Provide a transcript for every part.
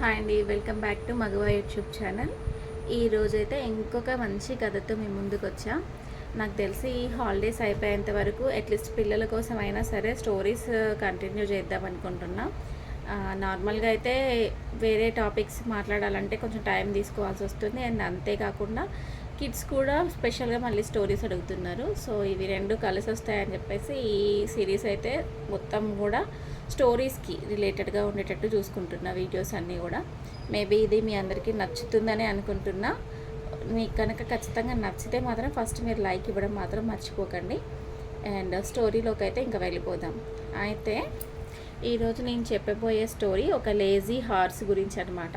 Hi అండి welcome back to Magava YouTube channel ఈ రోజైతే ఇంకొక మంచి కథతో మేము ముందుకు వచ్చా. నాకు తెలిసి ఈ హాలిడేస్ అయిపోయేంత వరకు అట్లీస్ట్ పిల్లల కోసం అయినా సరే స్టోరీస్ కంటిన్యూ uh, చేద్దాం అనుకుంటున్నా. Uh, నార్మల్గా అయితే వేరే టాపిక్స్ మాట్లాడాలంటే కొంచెం టైం తీసుకోవాల్సి వస్తుంది. అండ్ అంతేకాకుండా కిడ్స్ కూడా స్పెషల్గా మళ్ళీ స్టోరీస్ అడుగుతున్నారు. సో ఇవి రెండు కలిసి వస్తాయని చెప్పేసి ఈ సిరీస్ అయితే మొత్తం కూడా స్టోరీస్కి రిలేటెడ్గా ఉండేటట్టు చూసుకుంటున్నా వీడియోస్ అన్నీ కూడా. మేబీ ఇది మీ అందరికీ నచ్చుతుందని అనుకుంటున్నా. మీకు కనుక ఖచ్చితంగా నచ్చితే మాత్రం ఫస్ట్ మీరు లైక్ ఇవ్వడం మాత్రం మర్చిపోకండి. అండ్ స్టోరీలోకి అయితే ఇంకా వెళ్ళిపోదాం. అయితే ఈరోజు నేను చెప్పబోయే స్టోరీ ఒక లేజీ హార్స్ గురించి అనమాట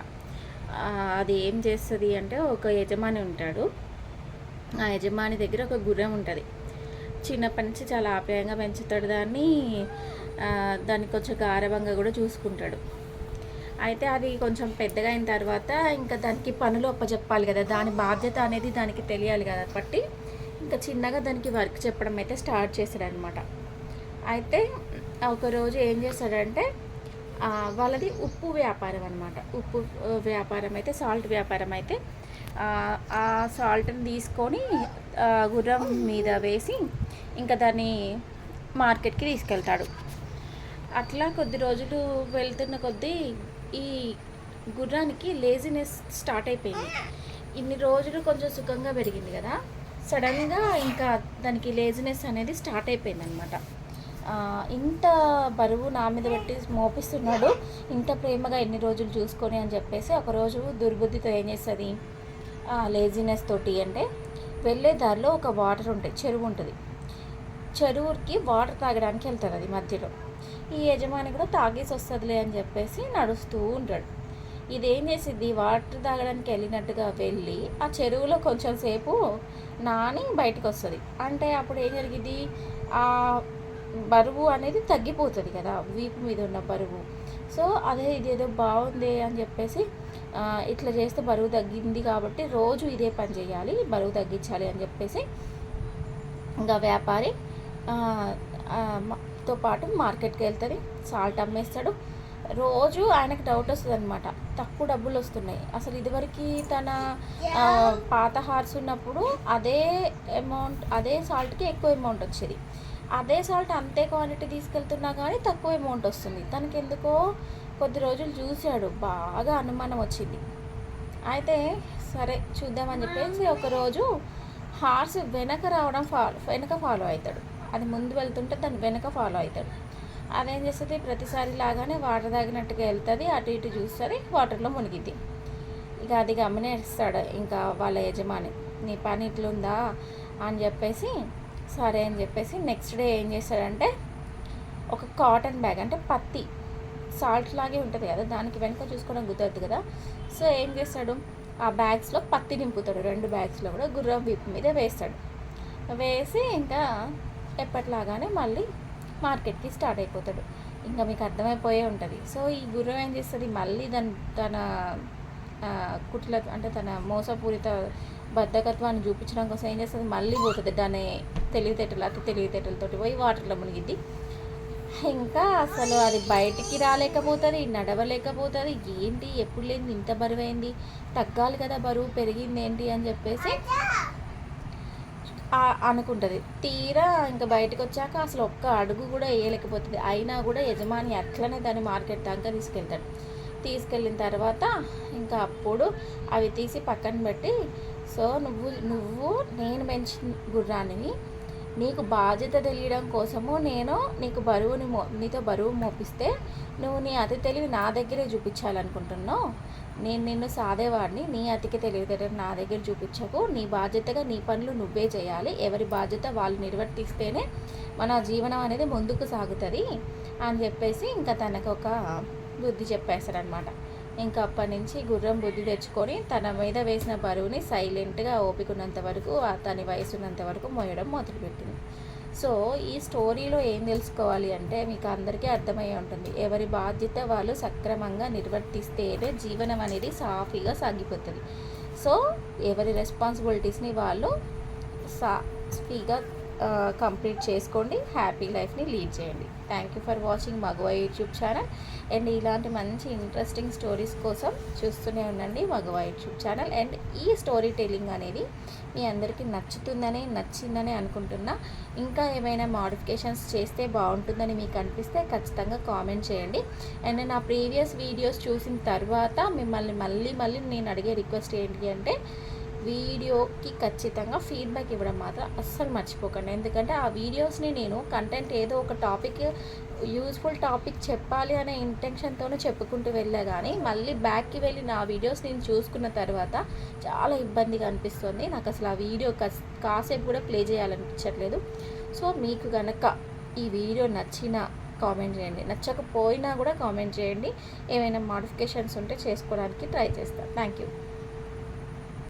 అది ఏం చేస్తుంది అంటే ఒక యజమాని ఉంటాడు. ఆ యజమాని దగ్గర ఒక గుర్రం ఉంటుంది. చిన్నప్పటి నుంచి చాలా ఆప్యాయంగా పెంచుతాడు దాన్ని. దాన్ని కొంచెం గారవంగా కూడా చూసుకుంటాడు. అయితే అది కొంచెం పెద్దగా అయిన తర్వాత ఇంకా దానికి పనులు అప్పచెప్పాలి కదా. దాని బాధ్యత అనేది దానికి తెలియాలి కదా బట్టి ఇంకా చిన్నగా దానికి వర్క్ చెప్పడం అయితే స్టార్ట్ చేశాడనమాట అయితే ఒకరోజు ఏం చేశాడంటే వాళ్ళది ఉప్పు వ్యాపారం అనమాట ఉప్పు వ్యాపారం అయితే సాల్ట్ వ్యాపారం అయితే ఆ, సాల్ట్ని తీసుకొని గుర్రం మీద వేసి ఇంకా దాన్ని మార్కెట్కి తీసుకెళ్తాడు. అట్లా కొద్ది రోజులు వెళ్తున్న కొద్దీ ఈ గుర్రానికి లేజినెస్ స్టార్ట్ అయిపోయింది. ఇన్ని రోజులు కొంచెం సుఖంగా పెరిగింది కదా. సడన్గా ఇంకా దానికి లేజినెస్ అనేది స్టార్ట్ అయిపోయింది అనమాట ఇంత బరువు నా మీద పెట్టి మోపిస్తున్నాడు. ఇంత ప్రేమగా ఎన్ని రోజులు చూసుకొని అని చెప్పేసి ఒకరోజు దుర్బుద్ధితో ఏం చేస్తుంది? లేజినెస్ తోటి అంటే వెళ్ళే దారిలో ఒక వాటర్ ఉంటుంది చెరువు ఉంటుంది. చెరువుకి వాటర్ తాగడానికి వెళ్తుంది అది మధ్యలో. ఈ యజమాని కూడా తాగేసి వస్తుందిలే అని చెప్పేసి నడుస్తూ ఉంటాడు. ఇదేం చేసింది వాటర్ తాగడానికి వెళ్ళినట్టుగా వెళ్ళి ఆ చెరువులో కొంచెం సేపు నాని బయటకు వస్తుంది. అంటే అప్పుడు ఏం జరిగింది ఆ బరువు అనేది తగ్గిపోతుంది కదా వీపు మీద ఉన్న బరువు. సో అదే ఇదేదో బాగుంది అని చెప్పేసి ఇట్లా చేస్తే బరువు తగ్గింది కాబట్టి రోజు ఇదే పని చేయాలి బరువు తగ్గించాలి అని చెప్పేసి ఇంకా వ్యాపారి తో పాటు మార్కెట్కి వెళ్తుంది సాల్ట్ అమ్మేస్తాడు. రోజు ఆయనకు డౌట్ వస్తుంది అనమాట తక్కువ డబ్బులు వస్తున్నాయి. అసలు ఇదివరకు తన పాత హార్స్ ఉన్నప్పుడు అదే అమౌంట్ అదే సాల్ట్కి ఎక్కువ అమౌంట్ వచ్చేది. అదే సాల్ట్ అంతే క్వాంటిటీ తీసుకెళ్తున్నా కానీ తక్కువ అమౌంట్ వస్తుంది. తనకి ఎందుకో కొద్ది రోజులు చూశాడు. బాగా అనుమానం వచ్చింది. అయితే సరే చూద్దామని చెప్పేసి ఒకరోజు హార్స్ వెనక రావడం ఫాలో వెనక ఫాలో అవుతాడు అది ముందు వెళ్తుంటే దాని వెనక ఫాలో అవుతాడు అదేం చేస్తుంది? ప్రతిసారి లాగానే వాటర్ తాగినట్టుగా వెళ్తుంది. అటు ఇటు చూస్తుంది. వాటర్లో మునిగిద్ది ఇక అది గమనిస్తాడు ఇంకా వాళ్ళ యజమాని. నీ పని ఇట్లుందా? అని చెప్పేసి సరే అని చెప్పేసి నెక్స్ట్ డే ఏం చేస్తాడంటే ఒక కాటన్ బ్యాగ్ అంటే పత్తి సాల్ట్ లాగే ఉంటుంది కదా దానికి వెనక చూసుకోవడం కుదరదు కదా. సో ఏం చేస్తాడు? ఆ బ్యాగ్స్లో పత్తి నింపుతాడు రెండు బ్యాగ్స్లో కూడా గుర్రం వీపు మీద వేస్తాడు. వేసి ఇంకా ఎప్పటిలాగానే మళ్ళీ మార్కెట్కి స్టార్ట్ అయిపోతాడు. ఇంకా మీకు అర్థమైపోయే ఉంటుంది. సో ఈ గుర్రం ఏం చేస్తుంది? మళ్ళీ దాని తన కుట్ల అంటే తన మోసపూరిత బద్ధకత్వాన్ని చూపించడం కోసం ఏం చేస్తుంది? మళ్ళీ పోతుంది. దాని తెలివితేటలు అతి తెలివితేటలతోటి పోయి వాటర్లో మునిగిద్ది ఇంకా అసలు అది బయటికి రాలేకపోతుంది నడవలేకపోతుంది. ఏంటి? ఎప్పుడు లేని ఇంత బరువైంది? తగ్గాలి కదా బరువు పెరిగింది ఏంటి అని చెప్పేసి అనుకుంటుంది. తీరా ఇంకా బయటకు వచ్చాక అసలు ఒక్క అడుగు కూడా వేయలేకపోతుంది. అయినా కూడా యజమాని అట్లనే దాన్ని మార్కెట్ దాకా తీసుకెళ్తాడు. తీసుకెళ్ళిన తర్వాత ఇంకా అప్పుడు అవి తీసి పక్కన పెట్టి సో నువ్వు నువ్వు నేను పెంచిన గుర్రాన్ని నీకు బాధ్యత తెలియడం కోసము నేను నీకు బరువుని మో నీతో బరువు మోపిస్తే నువ్వు నీ అతి తెలివి నా దగ్గరే చూపించాలనుకుంటున్నావు. నేను నిన్ను సాదేవాడిని నీ అతికి తెలివితేటలు నా దగ్గర చూపించకు. నీ బాధ్యతగా నీ పనులు నువ్వే చేయాలి. ఎవరి బాధ్యత వాళ్ళు నిర్వర్తిస్తేనే మన జీవనం అనేది ముందుకు సాగుతుంది అని చెప్పేసి ఇంకా తనకు ఒక బుద్ధి చెప్పేస్తారనమాట ఇంకా అప్పటి నుంచి గుర్రం బుద్ధి తెచ్చుకొని తన మీద వేసిన బరువుని సైలెంట్గా ఓపికన్నంత వరకు అతని తన వయసు ఉన్నంత వరకు మోయడం మొదలుపెట్టింది. సో ఈ స్టోరీలో ఏం తెలుసుకోవాలి అంటే మీకు అందరికీ అర్థమయ్యే ఉంటుంది. ఎవరి బాధ్యత వాళ్ళు సక్రమంగా నిర్వర్తిస్తేనే జీవనం అనేది సాఫీగా సాగిపోతుంది. సో ఎవరి రెస్పాన్సిబిలిటీస్ని వాళ్ళు సాఫీగా కంప్లీట్ చేసుకోండి హ్యాపీ లైఫ్ని లీడ్ చేయండి. Thank you for watching Magava YouTube channel. And ఇలాంటి మంచి ఇంట్రెస్టింగ్ స్టోరీస్ కోసం చూస్తూనే ఉండండి మగవా యూట్యూబ్ ఛానల్. అండ్ ఈ స్టోరీ టెల్లింగ్ అనేది మీ అందరికీ నచ్చుతుందని నచ్చిందని అనుకుంటున్నా. ఇంకా ఏమైనా మాడిఫికేషన్స్ చేస్తే బాగుంటుందని మీకు అనిపిస్తే ఖచ్చితంగా కామెంట్ చేయండి. అండ్ నా ప్రీవియస్ వీడియోస్ చూసిన తర్వాత మిమ్మల్ని మళ్ళీ మళ్ళీ నేను అడిగే రిక్వెస్ట్ ఏంటి అంటే వీడియోకి ఖచ్చితంగా ఫీడ్బ్యాక్ ఇవ్వడం మాత్రం అస్సలు మర్చిపోకండి. ఎందుకంటే ఆ వీడియోస్ని నేను కంటెంట్ ఏదో ఒక టాపిక్ యూస్ఫుల్ టాపిక్ చెప్పాలి అనే ఇంటెన్షన్తోనే చెప్పుకుంటూ వెళ్ళా కానీ మళ్ళీ బ్యాక్కి వెళ్ళి నా వీడియోస్ నేను చూసుకున్న తర్వాత చాలా ఇబ్బందిగా అనిపిస్తుంది. నాకు అసలు ఆ వీడియో కాసేపు కూడా ప్లే చేయాలనిపించట్లేదు. సో మీకు కనుక ఈ వీడియో నచ్చిన కామెంట్ చేయండి. నచ్చకపోయినా కూడా కామెంట్ చేయండి. ఏమైనా మాడిఫికేషన్స్ ఉంటే చేసుకోవడానికి ట్రై చేస్తాను థ్యాంక్ యూ